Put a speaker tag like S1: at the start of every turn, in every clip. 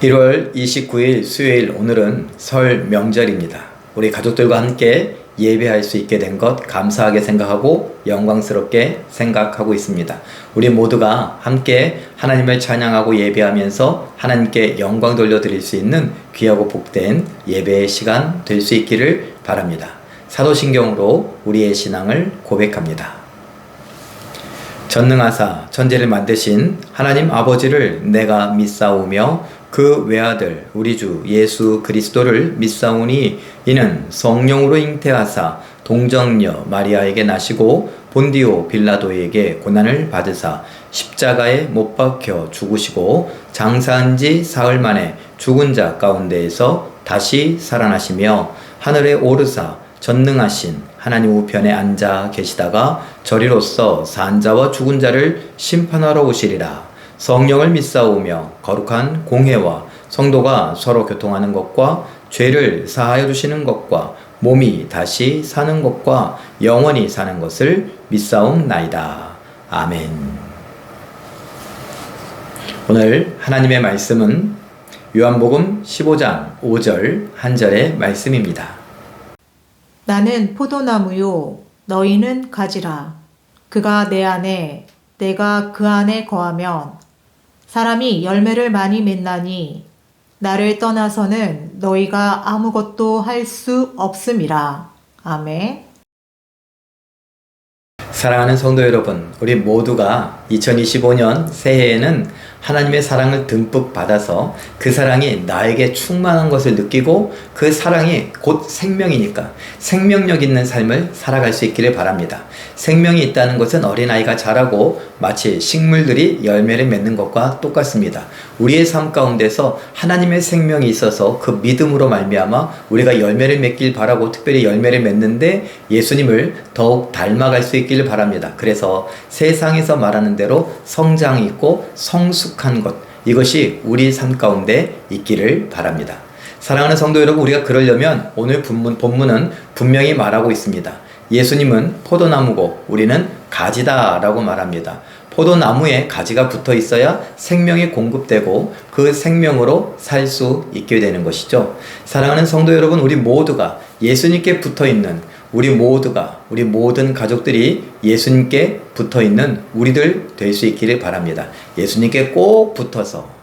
S1: 1월 29일 수요일 오늘은 설 명절입니다. 우리 가족들과 함께 예배할 수 있게 된 것 감사하게 생각하고 영광스럽게 생각하고 있습니다. 우리 모두가 함께 하나님을 찬양하고 예배하면서 하나님께 영광 돌려드릴 수 있는 귀하고 복된 예배의 시간 될 수 있기를 바랍니다. 사도신경으로 우리의 신앙을 고백합니다. 전능하사 천지를 만드신 하나님 아버지를 내가 믿사오며 그 외아들 우리 주 예수 그리스도를 믿사오니 이는 성령으로 잉태하사 동정녀 마리아에게 나시고 본디오 빌라도에게 고난을 받으사 십자가에 못 박혀 죽으시고 장사한 지 사흘 만에 죽은 자 가운데에서 다시 살아나시며 하늘에 오르사 전능하신 하나님 우편에 앉아 계시다가 저리로서 산자와 죽은 자를 심판하러 오시리라. 성령을 믿사오며 거룩한 공회와 성도가 서로 교통하는 것과 죄를 사하여 주시는 것과 몸이 다시 사는 것과 영원히 사는 것을 믿사옵나이다. 아멘. 오늘 하나님의 말씀은 요한복음 15장 5절 한 절의 말씀입니다.
S2: 나는 포도나무요, 너희는 가지라. 그가 내 안에, 내가 그 안에 거하면 사람이 열매를 많이 맺나니 나를 떠나서는 너희가 아무것도 할 수 없음이라. 아멘.
S1: 사랑하는 성도 여러분, 우리 모두가 2025년 새해에는 하나님의 사랑을 듬뿍 받아서 그 사랑이 나에게 충만한 것을 느끼고 그 사랑이 곧 생명이니까 생명력 있는 삶을 살아갈 수 있기를 바랍니다. 생명이 있다는 것은 어린아이가 자라고 마치 식물들이 열매를 맺는 것과 똑같습니다. 우리의 삶 가운데서 하나님의 생명이 있어서 그 믿음으로 말미암아 우리가 열매를 맺길 바라고 특별히 열매를 맺는데 예수님을 더욱 닮아갈 수 있기를 바랍니다. 그래서 세상에서 말하는 대로 성장 있고 성숙 한 것 이것이 우리 삶 가운데 있기를 바랍니다. 사랑하는 성도 여러분, 우리가 그러려면 오늘 본문, 본문은 분명히 말하고 있습니다. 예수님은 포도나무고 우리는 가지다 라고 말합니다. 포도나무에 가지가 붙어 있어야 생명이 공급되고 그 생명으로 살 수 있게 되는 것이죠. 사랑하는 성도 여러분, 우리 모두가 예수님께 붙어 있는 우리 모두가 우리 모든 가족들이 예수님께 붙어 있는 우리들 될 수 있기를 바랍니다. 예수님께 꼭 붙어서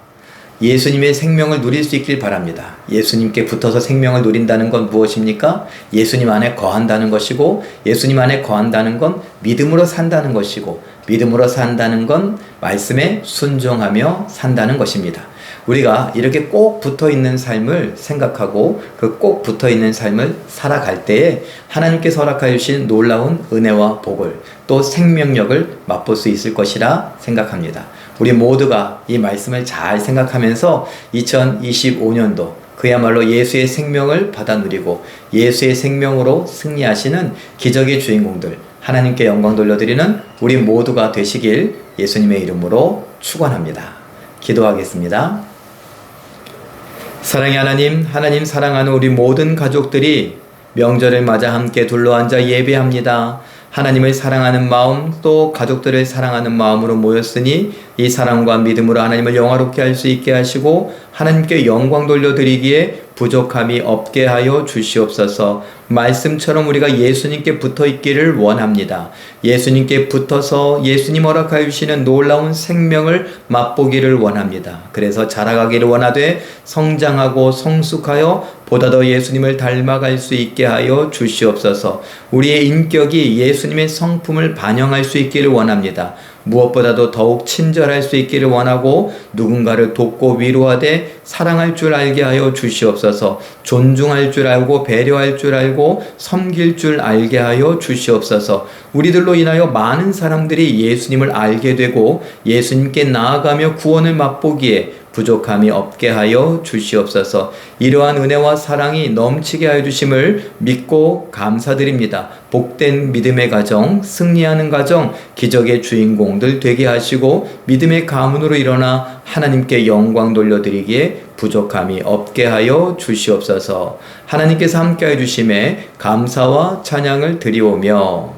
S1: 예수님의 생명을 누릴 수 있길 바랍니다. 예수님께 붙어서 생명을 누린다는 건 무엇입니까? 예수님 안에 거한다는 것이고, 예수님 안에 거한다는 건 믿음으로 산다는 것이고, 믿음으로 산다는 건 말씀에 순종하며 산다는 것입니다. 우리가 이렇게 꼭 붙어 있는 삶을 생각하고 그 꼭 붙어 있는 삶을 살아갈 때에 하나님께서 허락하여 주신 놀라운 은혜와 복을 또 생명력을 맛볼 수 있을 것이라 생각합니다. 우리 모두가 이 말씀을 잘 생각하면서 2025년도 그야말로 예수의 생명을 받아 누리고 예수의 생명으로 승리하시는 기적의 주인공들 하나님께 영광 돌려드리는 우리 모두가 되시길 예수님의 이름으로 축원합니다. 기도하겠습니다. 사랑의 하나님, 하나님 사랑하는 우리 모든 가족들이 명절을 맞아 함께 둘러앉아 예배합니다. 하나님을 사랑하는 마음 또 가족들을 사랑하는 마음으로 모였으니 이 사랑과 믿음으로 하나님을 영화롭게 할 수 있게 하시고 하나님께 영광 돌려드리기에 부족함이 없게 하여 주시옵소서. 말씀처럼 우리가 예수님께 붙어 있기를 원합니다. 예수님께 붙어서 예수님 허락하여 주시는 놀라운 생명을 맛보기를 원합니다. 그래서 자라가기를 원하되 성장하고 성숙하여 보다 더 예수님을 닮아갈 수 있게 하여 주시옵소서. 우리의 인격이 예수님의 성품을 반영할 수 있기를 원합니다. 무엇보다도 더욱 친절할 수 있기를 원하고 누군가를 돕고 위로하되 사랑할 줄 알게 하여 주시옵소서 존중할 줄 알고 배려할 줄 알고 섬길 줄 알게 하여 주시옵소서. 우리들로 인하여 많은 사람들이 예수님을 알게 되고 예수님께 나아가며 구원을 맛보기에 부족함이 없게 하여 주시옵소서. 이러한 은혜와 사랑이 넘치게 하여 주심을 믿고 감사드립니다. 복된 믿음의 가정, 승리하는 가정, 기적의 주인공들 되게 하시고 믿음의 가문으로 일어나 하나님께 영광 돌려드리기에 부족함이 없게 하여 주시옵소서. 하나님께서 함께 해 주심에 감사와 찬양을 드리오며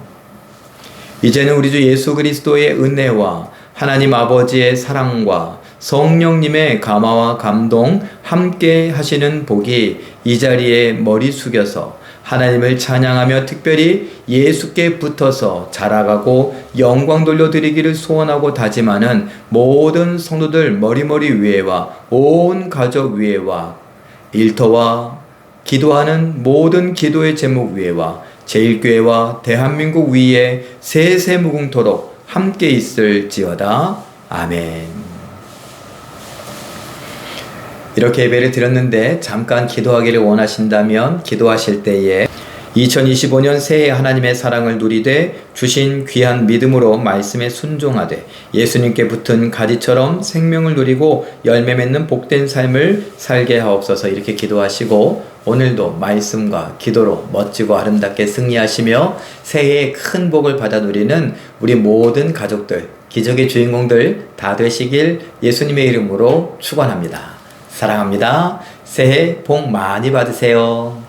S1: 이제는 우리 주 예수 그리스도의 은혜와 하나님 아버지의 사랑과 성령님의 감화와 감동 함께 하시는 복이 이 자리에 머리 숙여서 하나님을 찬양하며 특별히 예수께 붙어서 자라가고 영광 돌려드리기를 소원하고 다짐하는 모든 성도들 머리머리 위에와 온 가족 위에와 일터와 기도하는 모든 기도의 제목 위에와 제일교회와 대한민국 위에 세세무궁토록 함께 있을지어다. 아멘. 이렇게 예배를 드렸는데 잠깐 기도하기를 원하신다면 기도하실 때에 2025년 새해 하나님의 사랑을 누리되 주신 귀한 믿음으로 말씀에 순종하되 예수님께 붙은 가지처럼 생명을 누리고 열매 맺는 복된 삶을 살게 하옵소서 이렇게 기도하시고 오늘도 말씀과 기도로 멋지고 아름답게 승리하시며 새해의 큰 복을 받아 누리는 우리 모든 가족들 기적의 주인공들 다 되시길 예수님의 이름으로 축원합니다. 사랑합니다. 새해 복 많이 받으세요.